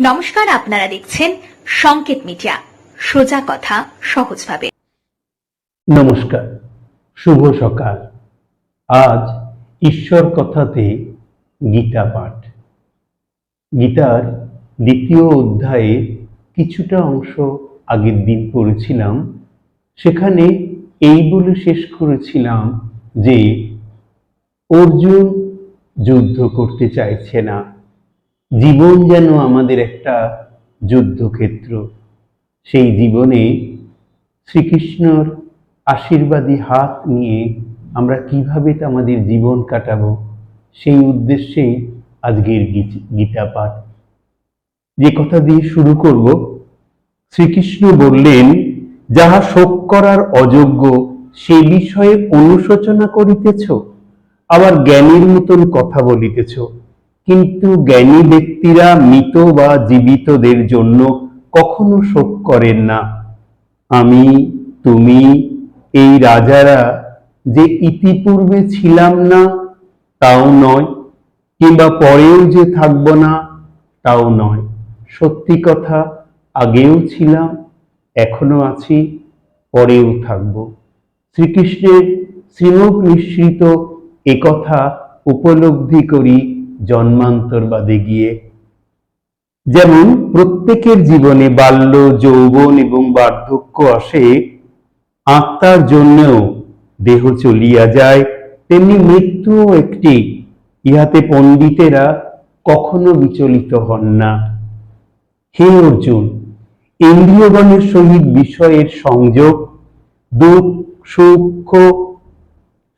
নমস্কার, আপনারা দেখছেন সংকেত মিডিয়া। সোজা কথা, সহজভাবে। নমস্কার, শুভ সকাল। আজ ঈশ্বর কথাতে গীতা পাঠ। গীতার দ্বিতীয় অধ্যায়ে কিছুটা অংশ আগের দিন পড়েছিলাম। সেখানে এই বলে শেষ করেছিলাম যে, অর্জুন যুদ্ধ করতে চাইছে না। জীবন যেন আমাদের একটা যুদ্ধক্ষেত্র। সেই জীবনে শ্রীকৃষ্ণর আশীর্বাদী হাত নিয়ে আমরা কীভাবে আমাদের জীবন কাটাবো, সেই উদ্দেশ্যেই আজকের গীতা পাঠ যে কথা দিয়ে শুরু করব, শ্রীকৃষ্ণ বললেন, যাহা শোক করার অযোগ্য, সে বিষয়ে অনুশোচনা করিতেছ, আবার জ্ঞানের মতন কথা বলিতেছ। কিন্তু জ্ঞানী ব্যক্তিরা মৃত বা জীবিতদের জন্য কখনো শোক করেন না। আমি, তুমি, এই রাজারা যে ইতিপূর্বে ছিলাম না, তাও নয়, কিংবা পরেও যে থাকব না, তাও নয়। সত্যি কথা, আগেও ছিলাম, এখনও আছি, পরেও থাকব। শ্রীকৃষ্ণের শ্রীমুখ নিঃসৃত একথা উপলব্ধি করি জন্মান্তরবাদে গিয়ে। যেমন প্রত্যেকের জীবনে বাল্য, যৌবন এবং বার্ধক্য আসে, আত্মার জন্যও দেহ চলিয়া যায়, তেমনি মৃত্যুও একটি। ইহাতে পণ্ডিতেরা কখনো বিচলিত হন না। হে অর্জুন, ইন্দ্রিয়গণের সহিত বিষয়ের সংযোগ, দুঃখ, সুখ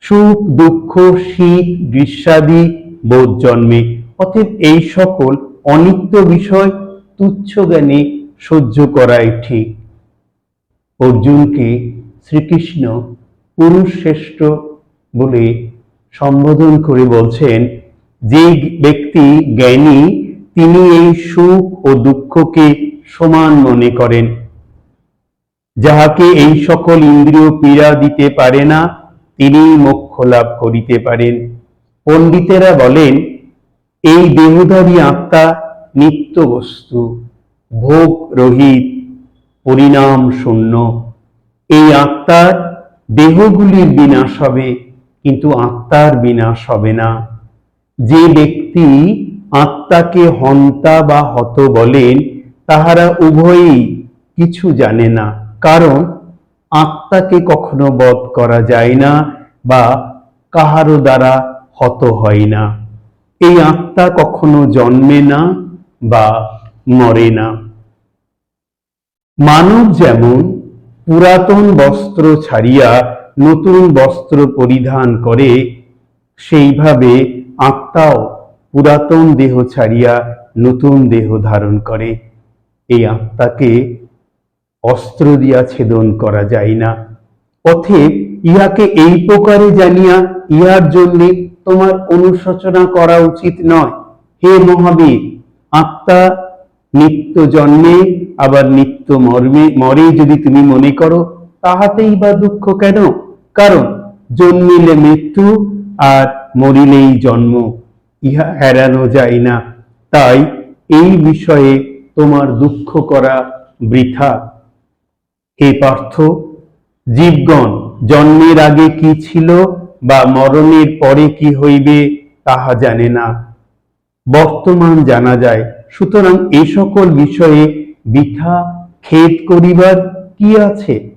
সুখ, দুঃখ, শীত, গ্রীষ্মাদি বোধ জন্মে। অতএব এই সকল অনিত্য বিষয় তুচ্ছ জ্ঞানে সহ্য করাই ঠিক। অর্জুনকে শ্রীকৃষ্ণ পুরুষ শ্রেষ্ঠ বলে সম্বোধন করে বলছেন, যে ব্যক্তি জ্ঞানী, তিনি এই সুখ ও দুঃখকে সমান মনে করেন। যাহাকে এই সকল ইন্দ্রিয় পীড়া দিতে পারে না তিনি মোক্ষ লাভ করিতে পারেন। পণ্ডিতেরা বলেন, এই দেহধারী আত্মা নিত্য বস্তু ভোগ রহিত পরিণাম শূন্য এই আত্মার দেহগুলির বিনাশ হবে, কিন্তু আত্মার বিনাশ হবে না। যে ব্যক্তি আত্মাকে হন্তা বা হত বলেন, তাহারা উভয়ই কিছু জানে না। কারণ আত্মাকে কখনো বধ করা যায় না বা কাহারও দ্বারা হত হয় না। এই আত্মা কখনো জন্মে না বা মরে না। মানব যেমন পুরাতন বস্ত্র ছাড়িয়া নতুন বস্ত্র পরিধান করে, সেইভাবে আত্মাও পুরাতন দেহ ছাড়িয়া নতুন দেহ ধারণ করে। এই আত্মাকে অস্ত্র দিয়া ছেদন করা যায় না। অথেব ইহাকে এই প্রকারে জানিয়া ইহার জন্য তোমার অনুশোচনা করা উচিত নয়। হে মহাবীর, আত্মা নিত্য জন্মে, আবার নিত্য মর্মে, মরে যদি তুমি মনে করো, তাহাতেই বা দুঃখ কেন? কারণ জন্মিলে মৃত্যু আর মরিলেই জন্ম, ইহা হেরানো যায় না। তাই এই বিষয়ে তোমার দুঃখ করা বৃথা। হে পার্থ, জীবগণ জন্মের আগে কি ছিল বা মরণের পরে কি হইবে তাহা জানে না। বর্তমান জানা যায়। সুতরাং এই সকল বিষয়ে বৃথা খেদ করিবার কি আছে?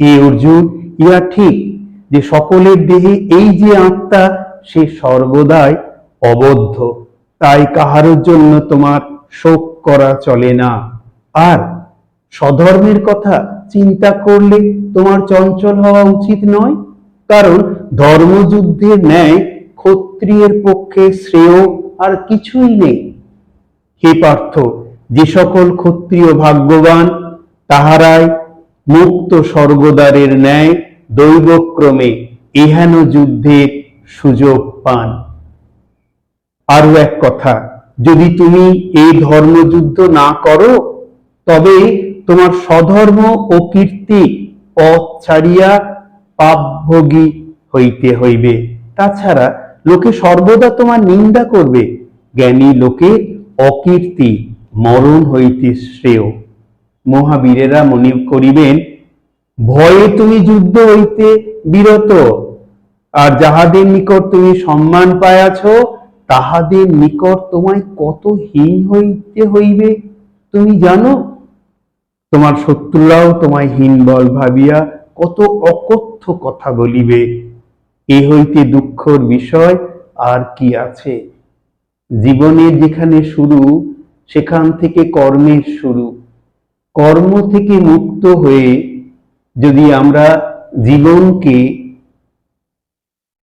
হে অর্জুন, ইহা ঠিক যে সকলের দেহে এই যে আত্মা, সে সর্বদাই অবদ্ধ। তাই কাহারোর জন্য তোমার শোক করা চলে না। আর স্বধর্মের কথা চিন্তা করলে তোমার চঞ্চল হওয়া উচিত নয়, কারণ ধর্মযুদ্ধের ন্যায় ক্ষত্রিয়ের পক্ষে শ্রেয় আর কিছুই নেই। হে পার্থ, যে সকল ক্ষত্রিয় ভাগ্যবান, তাহারাই মুক্ত স্বর্গদ্বারের ন্যায় দৈবক্রমে এহেন যুদ্ধের সুযোগ পান। আরও এক কথা, যদি তুমি এই ধর্মযুদ্ধ না করো, তবে তোমার স্বধর্ম ও কীর্তি পথ ছাড়িয়া পাপভোগী হইতে হইবে। তাছাড়া লোকে সর্বদা তোমার নিন্দা করবে। জ্ঞানী লোকে অকীর্তি, মরণ হইতে শ্রেয়। মহাবীরেরা মনে করিবেন, ভয়ে তুমি যুদ্ধ হইতে বিরত। আর যাহাদের নিকট তুমি সম্মান পায়াছ তাহাদের নিকট তোমায় কত হীন হইতে হইবে। তুমি জানো তোমার শত্রুরাও তোমায় হীন বল ভাবিয়া কত অকথ্য কথা বলিবে। এ হইতে দুঃখর বিষয় আর কি আছে? জীবনের যেখানে শুরু, সেখান থেকে কর্মের শুরু। কর্ম থেকে মুক্ত হয়ে যদি আমরা জীবনকে,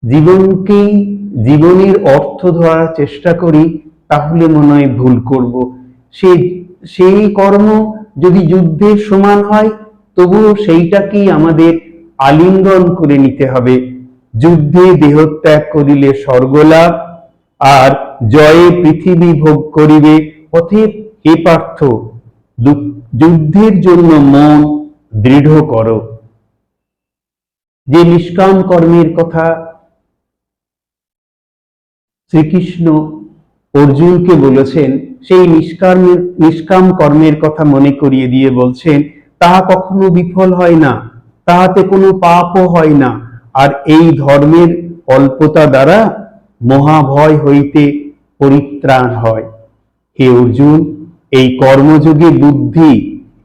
জীবনকেই জীবনের অর্থ ধরার চেষ্টা করি, তাহলে মনে হয় ভুল করব। সে, সেই কর্ম যদি যুদ্ধের সমান হয়, তবুও সেইটাকেই আমাদের আলিঙ্গন করে নিতে হবে। যুদ্ধে দেহত্যাগ করিলে স্বর্গলাভ, আর জয়ে পৃথিবী ভোগ করিবে। অতএব হে পার্থ যুদ্ধের জন্য মন দৃঢ় কর। যে নিষ্কাম কর্মের কথা শ্রীকৃষ্ণ অর্জুনকে বলেছেন, সেই নিষ্কামের নিষ্কাম কর্মের কথা মনে করিয়ে দিয়ে বলছেন, তাহা কখনো বিফল হয় না, তাহাতে কোনো পাপও হয় না। আর এই ধর্মের অল্পতা দ্বারা মহাভয় হইতে পরিত্রাণ হয়। হে অর্জুন, এই কর্মযোগে বুদ্ধি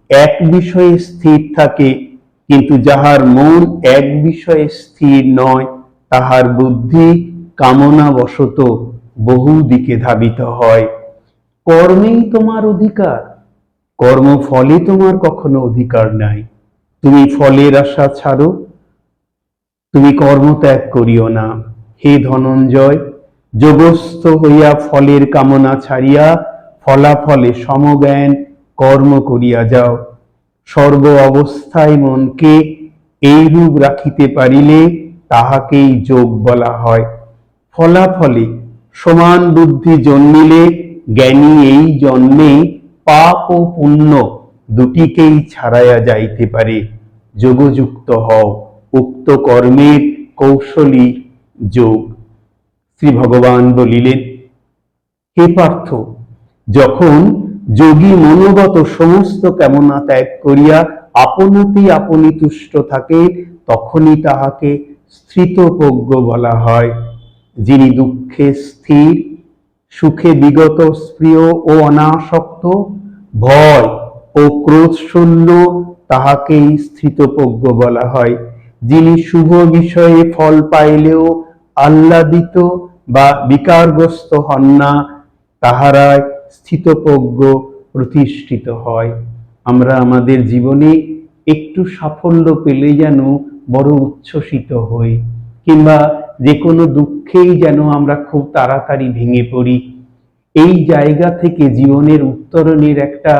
এক বিষয়ে স্থির থাকে, কিন্তু যাহার মন এক বিষয়ে স্থির নয়, তাহার বুদ্ধি কামনা বশত বহু দিকে ধাবিত হয়। কর্মেই তোমার অধিকার, কর্মফলে তোমার কখনো অধিকার নাই। তুমি ফলের আশা ছাড়ো, তুমি কর্মত্যাগ করিও না। হে ধনঞ্জয়, যোগস্থ হইয়া ফলের কামনা ছাড়িয়া ফলাফলে সমজ্ঞান কর্ম করিয়া যাও। সর্ব অবস্থায় মনকে এইরূপ রাখিতে পারিলে তাহাকেই যোগ বলা হয়। ফলাফলে সমান বুদ্ধি জন্মিলে, জ্ঞানী এই জন্মে পাপ ও পুণ্য দুটিকেই ছাড়াইয়া যাইতে পারে। যোগযুক্ত হও, উক্ত কর্মের কৌশলী যোগ। শ্রী ভগবান বলিলেন, হে পার্থ, যখন যোগী মনোগত সমস্ত কামনা ত্যাগ করিয়া আপনতেই আপনি তুষ্ট থাকে, তখনই তাহাকে স্থিতপ্রজ্ঞ বলা হয়। যিনি দুঃখে স্থির, সুখে বিগত, স্প্রিয় ও অনাসক্ত, ভয় ও ক্রোধ শূন্য তাহাকেই স্থিতপ্রজ্ঞ বলা হয়। যিনি শুভ বিষয়ে ফল পাইলেও আহ্লাদিত বা বিকারগ্রস্ত হন না, তাহারাই স্থিতপ্রজ্ঞ প্রতিষ্ঠিত হয়। আমরা আমাদের জীবনে একটু সাফল্য পেলে যেন বড় উচ্ছ্বসিত হই, কিংবা যে কোনো দুঃখেই যেন আমরা খুব তাড়াতাড়ি ভেঙে পড়ি। এই জায়গা থেকে জীবনের উত্তরণের একটা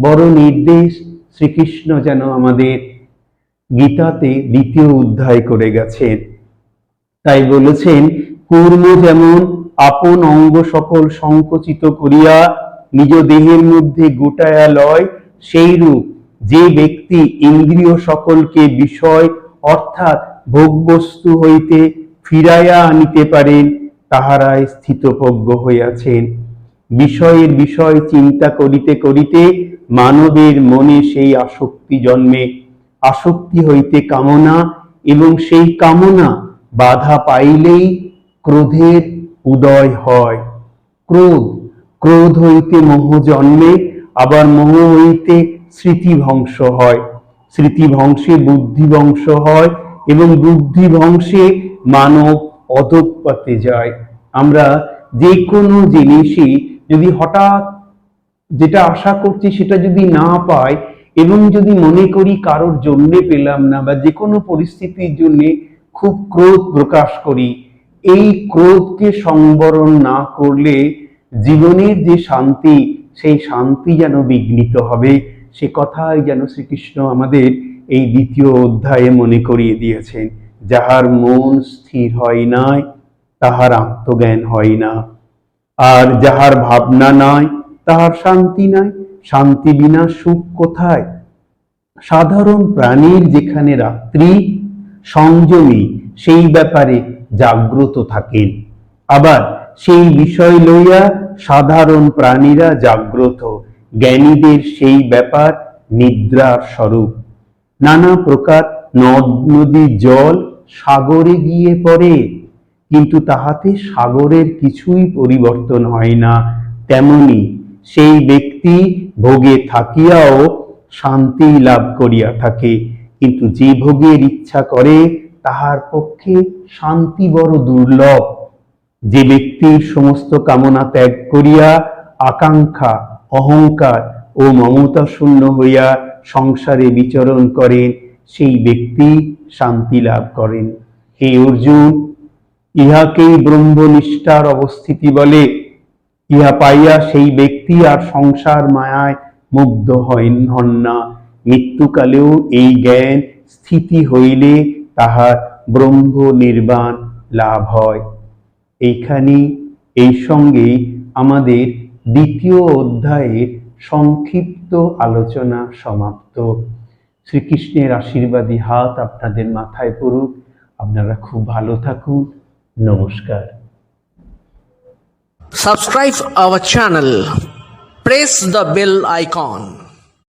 বড় নির্দেশ শ্রীকৃষ্ণ যেন আমাদের গীতাতে দ্বিতীয় অধ্যায় করে গেছেন। তাই বলেছেন, কূর্ম যেমন আপন অঙ্গ সকল সংকুচিত করিয়া নিজ দেহের মধ্যে গোটায়া লয় সেইরূপ যে ব্যক্তি ইন্দ্রিয় সকলকে বিষয় অর্থাৎ ভোগবস্তু হইতে ফিরাইয়া আনিতে পারেন, তাহারাই স্থিতপ্রজ্ঞ হইয়াছেন। বিষয়ের বিষয় চিন্তা করিতে করিতে মানবের মনে সেই আসক্তি জন্মে। আসক্তি হইতে কামনা এবং সেই কামনা বাধা পাইলেই ক্রোধের উদয় হয়। ক্রোধ ক্রোধ হইতে মোহ জন্মে, আবার মোহ হইতে স্মৃতি ধ্বংস হয়। স্মৃতি ধ্বংসে বুদ্ধি ধ্বংস হয় এবং বুদ্ধি ধ্বংসে মানব অধঃপতে যায়। আমরা যে কোনো জিনিসই যদি হঠাৎ যেটা আশা করছি সেটা যদি না পাই এবং যদি মনে করি কারোর জন্যে পেলাম না বা যে কোনো পরিস্থিতির জন্য খুব ক্রোধ প্রকাশ করি, এই ক্রোধকে সংবরণ না করলে জীবনের যে শান্তি, সেই শান্তি যেন বিঘ্নিত হবে। সে কথাই যেন শ্রীকৃষ্ণ আমাদের এই দ্বিতীয় অধ্যায়ে মনে করিয়ে দিয়েছেন। যাহার মন স্থির হয় নাই, তাহার আত্মজ্ঞান হয় না। আর যাহার ভাবনা নাই, তাহার শান্তি নাই। শান্তি বিনা সুখ কোথায়? সাধারণ প্রাণীর যেখানে রাত্রি, সংযমী, সেই ব্যাপারে জাগ্রত থাকেন। আবার সেই বিষয় লইয়া সাধারণ প্রাণীরা জাগ্রত। জ্ঞানীদের সেই ব্যাপার নিদ্রার স্বরূপ। নানা প্রকার নদ নদীর জল সাগরে গিয়ে পড়ে, কিন্তু তাহাতে সাগরের কিছুই পরিবর্তন হয় না। তেমনি সেই ব্যক্তি ভোগে থাকিয়াও শান্তি লাভ করিয়া থাকে, কিন্তু যে ভোগের ইচ্ছা করে, তাহার পক্ষে শান্তি বড় দুর্লভ। যে ব্যক্তির সমস্ত কামনা ত্যাগ করিয়া আকাঙ্ক্ষা, অহংকার ও মমতা শূন্য হইয়া সংসারে বিচরণ করেন সেই ব্যক্তি শান্তি লাভ করেন। হে অর্জুন, ইহাকেই ব্রহ্মনিষ্ঠার অবস্থিতি বলে। ইহা পাইয়া সেই ব্যক্তি আর সংসার মায়ায় মুগ্ধ হন হন না। মৃত্যুকালেও এই জ্ঞান স্থিতি হইলে তাহার ব্রহ্ম নির্বাণ লাভ হয়। এইখানেই, এই সঙ্গেই আমাদের দ্বিতীয় অধ্যায়ের সংক্ষিপ্ত আলোচনা সমাপ্ত। শ্রীকৃষ্ণের আশীর্বাদী হাত আপনাদের মাথায় পড়ুক। আপনারা খুব ভালো থাকুন। নমস্কার। Subscribe our channel press the bell icon.